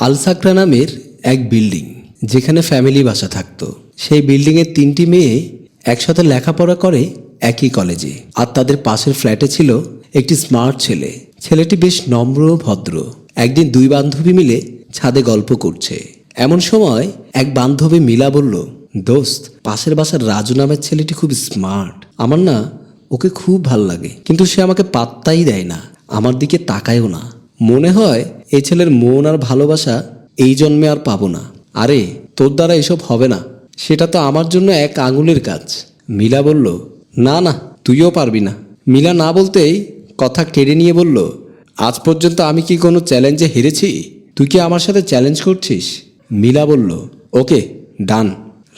আলসাকরা নামের এক বিল্ডিং, যেখানে ফ্যামিলি বাসা থাকতো। সেই বিল্ডিংয়ের তিনটি মেয়ে একসাথে লেখাপড়া করে একই কলেজে। আর তাদের পাশের ফ্ল্যাটে ছিল একটি স্মার্ট ছেলে। ছেলেটি বেশ নম্র, ভদ্র। একদিন দুই বান্ধবী মিলে ছাদে গল্প করছে। এমন সময় এক বান্ধবী মিলা বলল, দোস্ত, পাশের বাসার রাজু নামের ছেলেটি খুব স্মার্ট। আমার না ওকে খুব ভালো লাগে। কিন্তু সে আমাকে পাত্তাই দেয় না। আমার দিকে তাকায়ও না। মনে হয় এই ছেলের মন আর ভালোবাসা এই জন্মে আর পাবো না। আরে, তোর দ্বারা এসব হবে না। সেটা তো আমার জন্য এক আঙুলের কাজ। মিলা বলল, না না, তুইও পারবি না। মিলা না বলতেই কথা কেড়ে নিয়ে বলল, আজ পর্যন্ত আমি কি কোনো চ্যালেঞ্জে হেরেছি? তুই কি আমার সাথে চ্যালেঞ্জ করছিস? মিলা বলল, ওকে, ডান।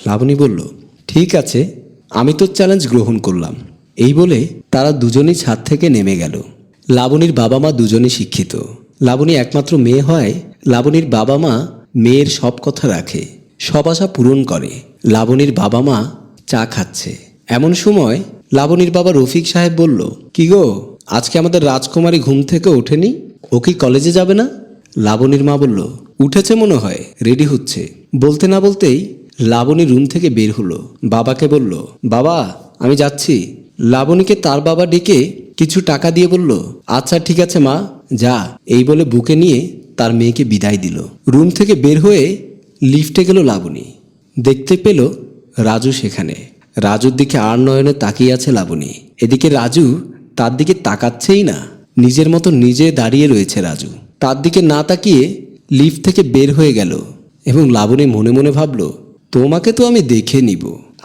লাবণী বলল, ঠিক আছে, আমি তোর চ্যালেঞ্জ গ্রহণ করলাম। এই বলে তারা দুজনেই ছাদ থেকে নেমে গেল। লাবণীর বাবা মা দুজনে শিক্ষিত। লাবণী একমাত্র মেয়ে হয়, লাবণীর বাবা মা মেয়ের সব কথা রাখে, সব আশা পূরণ করে। লাবণীর বাবা মা চা খাচ্ছে। এমন সময় লাবণীর বাবা রফিক সাহেব বলল, কি গো, আজকে আমাদের রাজকুমারী ঘুম থেকে ওঠেনি? ও কি কলেজে যাবে না? লাবণীর মা বলল, উঠেছে মনে হয়, রেডি হচ্ছে। বলতে না বলতেই লাবণী রুম থেকে বের হলো। বাবাকে বলল, বাবা, আমি যাচ্ছি। লাবণীকে তার বাবা ডেকে কিছু টাকা দিয়ে বলল আচ্ছা ঠিক আছে মা, যা। এই বলে বুকে নিয়ে তার মেয়েকে বিদায় দিল। রুম থেকে বের হয়ে লিফটে গেল লাবণী। দেখতে পেল রাজু সেখানে। রাজুর দিকে আর নয়নে তাকিয়ে আছে লাবণী। এদিকে রাজু তার দিকে তাকাচ্ছেই না। নিজের মতো নিজে দাঁড়িয়ে রয়েছে রাজু। তার দিকে না তাকিয়ে লিফট থেকে বের হয়ে গেল এবং লাবণী মনে মনে ভাবল, তোমাকে তো আমি দেখে নিব।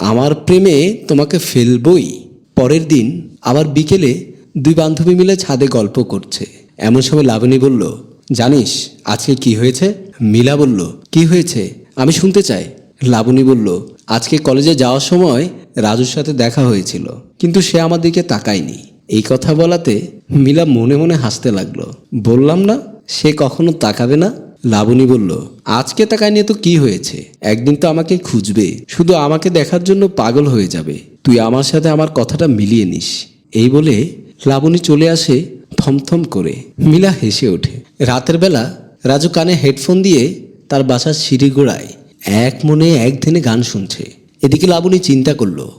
আমার প্রেমে তোমাকে ফেলবই। পরের দিন আবার বিকেলে দুই বান্ধবী মিলে ছাদে গল্প করছে। এমন সময় লাবণী বলল, জানিস, আজকে কি হয়েছে? মিলা বলল, কি হয়েছে? আমি শুনতে চাই। লাবণী বলল, আজকে কলেজে যাওয়ার সময় রাজুর সাথে দেখা হয়েছিল, কিন্তু সে আমার দিকে তাকায়নি। এই কথা বলাতে মিলা মনে মনে হাসতে লাগল। বললাম না, সে কখনো তাকাবে না? লাবণী বলল, আজকে তাকায় নিয়ে তো কি হয়েছে? একদিন তো আমাকে খুঁজবে, শুধু আমাকে দেখার জন্য পাগল হয়ে যাবে। তুই আমার সাথে আমার কথাটা মিলিয়ে নিস। এই বলে লাবণী চলে আসে থমথম করে। মিলা হেসে ওঠে। রাতের বেলা রাজু কানে হেডফোন দিয়ে তার বাসার সিঁড়ি গোড়ায় এক মনে এক ধ্যানে গান শুনছে। এদিকে লাবণী চিন্তা করল,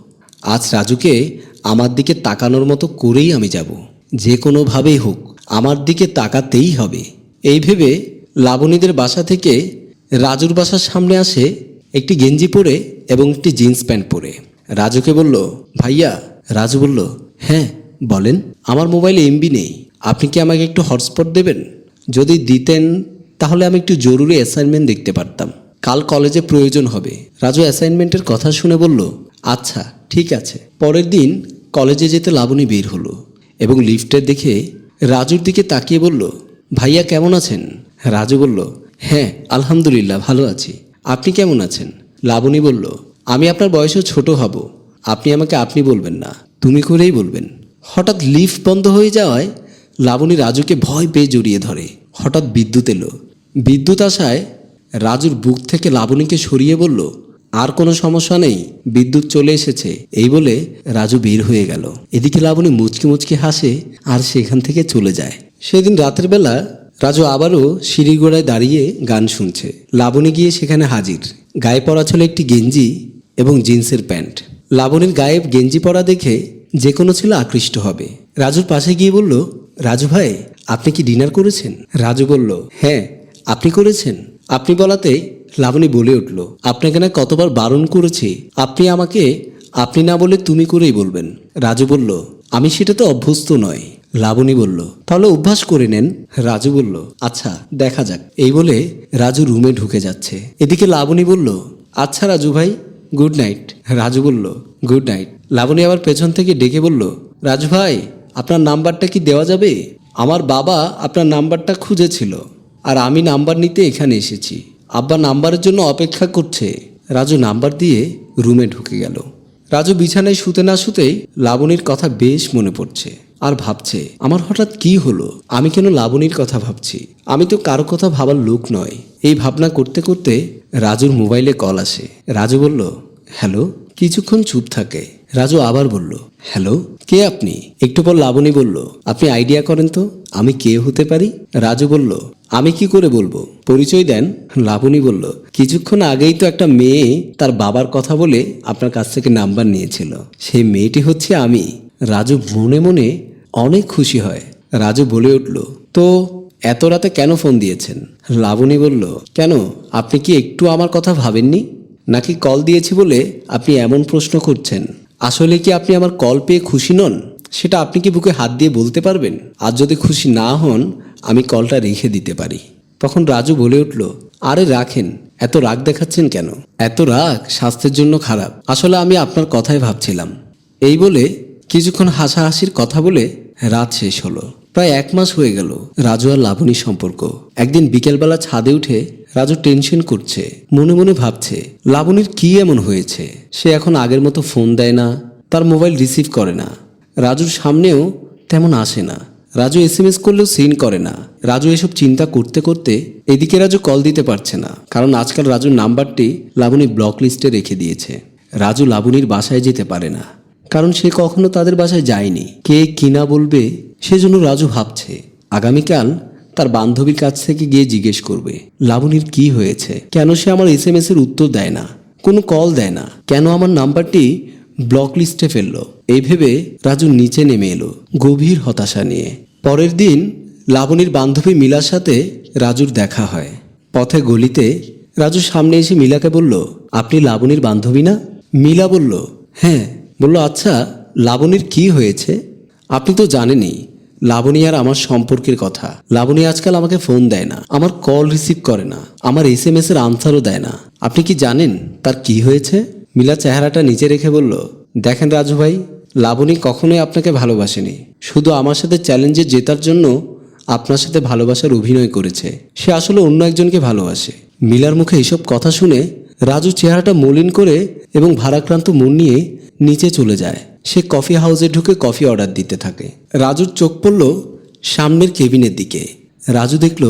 আজ রাজুকে আমার দিকে তাকানোর মতো করেই আমি যাব। যে কোনোভাবেই হোক, আমার দিকে তাকাতেই হবে। এই ভেবে লাবণীদের বাসা থেকে রাজুর বাসার সামনে আসে একটি গেঞ্জি পরে এবং একটি জিন্স প্যান্ট পরে। রাজুকে বলল, ভাইয়া, রাজু বলল হ্যাঁ বলেন, আমার মোবাইলে এমবি নেই, আপনি কি আমাকে একটু হটস্পট দেবেন? যদি দিতেন, তাহলে আমি একটু জরুরি অ্যাসাইনমেন্ট দেখতে পারতাম। কাল কলেজে প্রয়োজন হবে। রাজু অ্যাসাইনমেন্টের কথা শুনে বলল আচ্ছা ঠিক আছে। পরের দিন কলেজে যেতে লাবণী বের হলো এবং লিফটের দেখে রাজুর দিকে তাকিয়ে বলল, ভাইয়া কেমন আছেন? রাজু বলল হ্যাঁ আলহামদুলিল্লাহ, ভালো আছি। আপনি কেমন আছেন? লাবণী বলল, আমি আপনার বয়সে ছোট হব। আপনি আমাকে আপনি বলবেন না, তুমি করেই বলবেন। হঠাৎ লিফট বন্ধ হয়ে যাওয়ায় লাবণী রাজুকে ভয় পেয়ে জড়িয়ে ধরে। হঠাৎ বিদ্যুৎ এলো। বিদ্যুৎ আসায় রাজুর বুক থেকে লাবণীকে সরিয়ে বলল, আর কোনো সমস্যা নেই, বিদ্যুৎ চলে এসেছে। এই বলে রাজু বের হয়ে গেল। এদিকে লাবণী মুচকি মুচকি হাসে আর সেখান থেকে চলে যায়। সেদিন রাতের বেলা রাজু আবারও সিঁড়ির গোড়ায় দাঁড়িয়ে গান শুনছে। লাবণী গিয়ে সেখানে হাজির। গায়ে পরা ছিল একটি গেঞ্জি এবং জিন্সের প্যান্ট। লাবণীর গায়ে গেঞ্জি পরা দেখে যে কোনো ছেলে আকৃষ্ট হবে। রাজুর পাশে গিয়ে বলল, রাজু ভাই, আপনি কি ডিনার করেছেন? রাজু বলল হ্যাঁ আপনি করেছেন। আপনি বলাতে লাবণী বলে উঠল, আপনাকে না কতবার বারণ করেছি। আপনি আমাকে, আপনি না বলে তুমি করেই বলবেন। রাজু বলল, আমি সেটা তো অভ্যস্ত নয়। লাবণী বলল, তাহলে অভ্যাস করে নেন। রাজু বলল আচ্ছা দেখা যাক। এই বলে রাজু রুমে ঢুকে যাচ্ছে। এদিকে লাবণী বলল আচ্ছা রাজু ভাই গুড নাইট। রাজু বলল, গুড নাইট। লাবণী আবার পেছন থেকে ডেকে বলল, রাজু ভাই, আপনার নাম্বারটা কি দেওয়া যাবে? আমার বাবা আপনার নাম্বারটা খুঁজেছিল আর আমি নাম্বার নিতে এখানে এসেছি। আব্বা নাম্বারের জন্য অপেক্ষা করছে। রাজু নাম্বার দিয়ে রুমে ঢুকে গেল। রাজু বিছানায় শুতে না শুতেই লাবণীর কথা বেশ মনে পড়ছে আর ভাবছে, আমার হঠাৎ কি হলো? আমি কেন লাবণীর কথা ভাবছি? আমি তো কারও কথা ভাবার লোক নয়। এই ভাবনা করতে করতে রাজুর মোবাইলে কল আসে। রাজু বলল, হ্যালো, কিছুক্ষণ চুপ থাকে। রাজু আবার বলল, হ্যালো, কে আপনি? একটু পর লাবণী বলল, আপনি আইডিয়া করেন তো, আমি কে হতে পারি? রাজু বলল, আমি কি করে বলব? পরিচয় দেন? লাবণী বলল, কিছুক্ষণ আগেই তো একটা মেয়ে তার বাবার কথা বলে আপনার কাছ থেকে নাম্বার নিয়েছিল। সেই মেয়েটি হচ্ছে আমি। রাজু মনে মনে অনেক খুশি হয়। রাজু বলে উঠল, তো এত রাতে কেন ফোন দিয়েছেন? লাবণী বলল, কেন? আপনি কি একটু আমার কথা ভাবেননি? নাকি কল দিয়েছি বলে আপনি এমন প্রশ্ন করছেন? আসলে কি আপনি আমার কল পেয়ে খুশি নন? সেটা আপনি কি বুকে হাত দিয়ে বলতে পারবেন? আর যদি খুশি না হন, আমি কলটা রেখে দিতে পারি। তখন রাজু বলে উঠল, আরে রাখেন, এত রাগ দেখাচ্ছেন কেন? এত রাগ স্বাস্থ্যের জন্য খারাপ। আসলে আমি আপনার কথাই ভাবছিলাম। এই বলে কিছুক্ষণ হাসাহাসির কথা বলে রাত শেষ হলো। প্রায় এক মাস হয়ে গেল রাজু আর লাবণীর সম্পর্ক। একদিন বিকেলবেলা ছাদে উঠে রাজু টেনশন করছে, মনে মনে ভাবছে, লাবণীর কি এমন হয়েছে? সে এখন আগের মতো ফোন দেয় না, তার মোবাইল রিসিভ করে না। রাজুর সামনেও তেমন আসে না। রাজু এস এম এস করলেও সিন করে না। রাজু এসব চিন্তা করতে করতে এদিকে রাজু কল দিতে পারছে না, কারণ আজকাল রাজুর নাম্বারটি লাবণী ব্লক লিস্টে রেখে দিয়েছে। রাজু লাবণীর বাসায় যেতে পারে না, কারণ সে কখনো তাদের বাসায় যায়নি। কে কিনা বলবে সেজন্য রাজু ভাবছে, আগামীকাল তার বান্ধবীর কাছ থেকে গিয়ে জিজ্ঞেস করবে, লাবণীর কি হয়েছে? কেন সে আমার এস এম এস এর উত্তর দেয় না? কোনো কল দেয় না? কেন আমার নাম্বারটি ব্লক লিস্টে ফেলল? এই ভেবে রাজু নিচে নেমে এলো, গভীর হতাশা নিয়ে। পরের দিন লাবণীর বান্ধবী মিলার সাথে রাজুর দেখা হয়। পথে গলিতে রাজু সামনে এসে মিলাকে বলল, আপনি লাবণীর বান্ধবী না? মিলা বলল হ্যাঁ। বলল আচ্ছা লাবণীর কি হয়েছে? আপনি তো জানেনই লাবণী আর আমার সম্পর্কের কথা। লাবণী আজকাল আমাকে ফোন দেয় না, আমার কল রিসিভ করে না, আমার এস এম এস এর আনসারও দেয় না। আপনি কি জানেন তার কি হয়েছে? মিলা চেহারাটা নিচে রেখে বলল, দেখেন রাজু ভাই, লাবণী কখনোই আপনাকে ভালোবাসেনি। শুধু আমার সাথে চ্যালেঞ্জে জেতার জন্য আপনার সাথে ভালোবাসার অভিনয় করেছে। সে আসলে অন্য একজনকে ভালোবাসে। মিলার মুখে এসব কথা শুনে রাজু চেহারাটা মলিন করে এবং ভারাক্রান্ত মন নিয়ে নিচে চলে যায়। সে কফি হাউসে ঢুকে কফি অর্ডার দিতে থাকে। রাজুর চোখ পড়ল সামনের কেবিনের দিকে। রাজু দেখল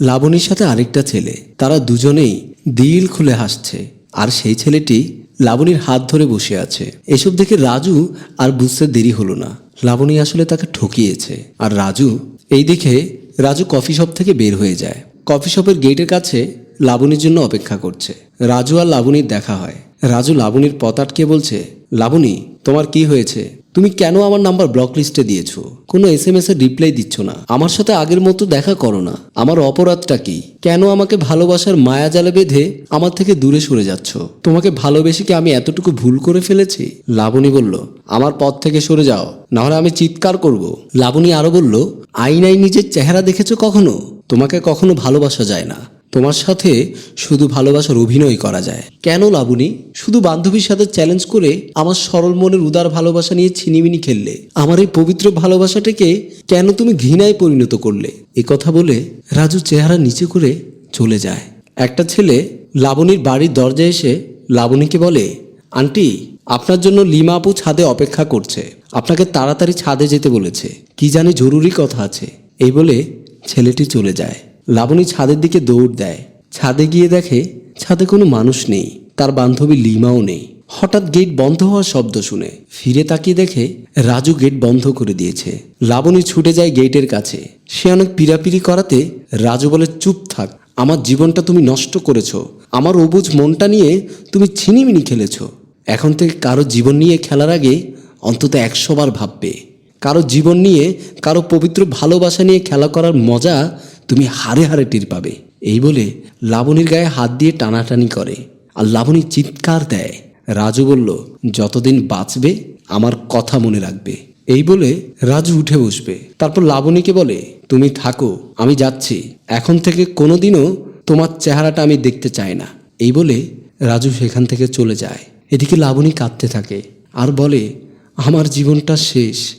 লাবণীর সাথে আরেকটা ছেলে। তারা দুজনেই দিল খুলে হাসছে। আর সেই ছেলেটি লাবণীর হাত ধরে বসে আছে। এসব দেখে রাজু আর বুঝতে দেরি হলো না। লাবণী আসলে তাকে ঠকিয়েছে। আর রাজু এই দেখে রাজু কফি শপ থেকে বের হয়ে যায়। কফি শপের গেটের কাছে লাবণীর জন্য অপেক্ষা করছে। রাজু আর লাবণীর দেখা হয়। রাজু লাবণীর পথ আটকে বলছে, লাবণী, তোমার কি হয়েছে? তুমি কেন আমার নাম্বার ব্লক লিস্টে দিয়েছ? কোনো এস এম এস এর রিপ্লাই দিচ্ছ না। আমার সাথে আগের মতো দেখা করো না। আমার অপরাধটা কি? কেন আমাকে ভালোবাসার মায়া জালে বেঁধে আমার থেকে দূরে সরে যাচ্ছ? তোমাকে ভালোবেসে কি আমি এতটুকু ভুল করে ফেলেছি? লাবণী বলল, আমার পথ থেকে সরে যাও, নাহলে আমি চিৎকার করব। লাবণী আরও বলল আইনাই নিজের চেহারা দেখেছ কখনো? তোমাকে কখনো ভালোবাসা যায় না। তোমার সাথে শুধু ভালোবাসার অভিনয় করা যায়। কেন লাবণী? শুধু বান্ধবীর সাথে চ্যালেঞ্জ করে আমার সরল মনের উদার ভালোবাসা নিয়ে ছিনিমিনি খেললে। আমার এই পবিত্র ভালোবাসাটাকে কেন তুমি ঘৃণায় পরিণত করলে? এ কথা বলে রাজু চেহারা নিচে করে চলে যায়। একটা ছেলে লাবণীর বাড়ির দরজায় এসে লাবণীকে বলে, আন্টি, আপনার জন্য লিমা আপু ছাদে অপেক্ষা করছে। আপনাকে তাড়াতাড়ি ছাদে যেতে বলেছে। কি জানি জরুরি কথা আছে। এই বলে ছেলেটি চলে যায়। লাবণী ছাদের দিকে দৌড় দেয়। ছাদে গিয়ে দেখে ছাদে কোনো মানুষ নেই, তার বান্ধবী লিমাও নেই। হঠাৎ গেট বন্ধ হওয়ার শব্দ শুনে ফিরে তাকিয়ে দেখে রাজু গেট বন্ধ করে দিয়েছে। লাবণী ছুটে যায় গেটের কাছে। সে অনেক পিরাপিরি করাতে রাজু বলে, চুপ থাক, আমার জীবনটা তুমি নষ্ট করেছ। আমার অবুজ মনটা নিয়ে তুমি ছিনিমিনি খেলেছ। এখন থেকে কারও জীবন নিয়ে খেলার আগে অন্তত একশো বার ভাববে। কারও জীবন নিয়ে, কারও পবিত্র ভালোবাসা নিয়ে খেলা করার মজা তুমি হারে হারে টের পাবে। এই বলে লাবণীর গায়ে হাত দিয়ে টানাটানি করে আর লাবণী চিৎকার দেয়। রাজু বলল, যতদিন বাঁচবে, আমার কথা মনে রাখবে। এই বলে রাজু উঠে বসবে। তারপর লাবণীকে বলে, তুমি থাকো, আমি যাচ্ছি। এখন থেকে কোনোদিনও তোমার চেহারাটা আমি দেখতে চাই না। এই বলে রাজু সেখান থেকে চলে যায়। এদিকে লাবণী কাঁদতে থাকে আর বলে, আমার জীবনটা শেষ।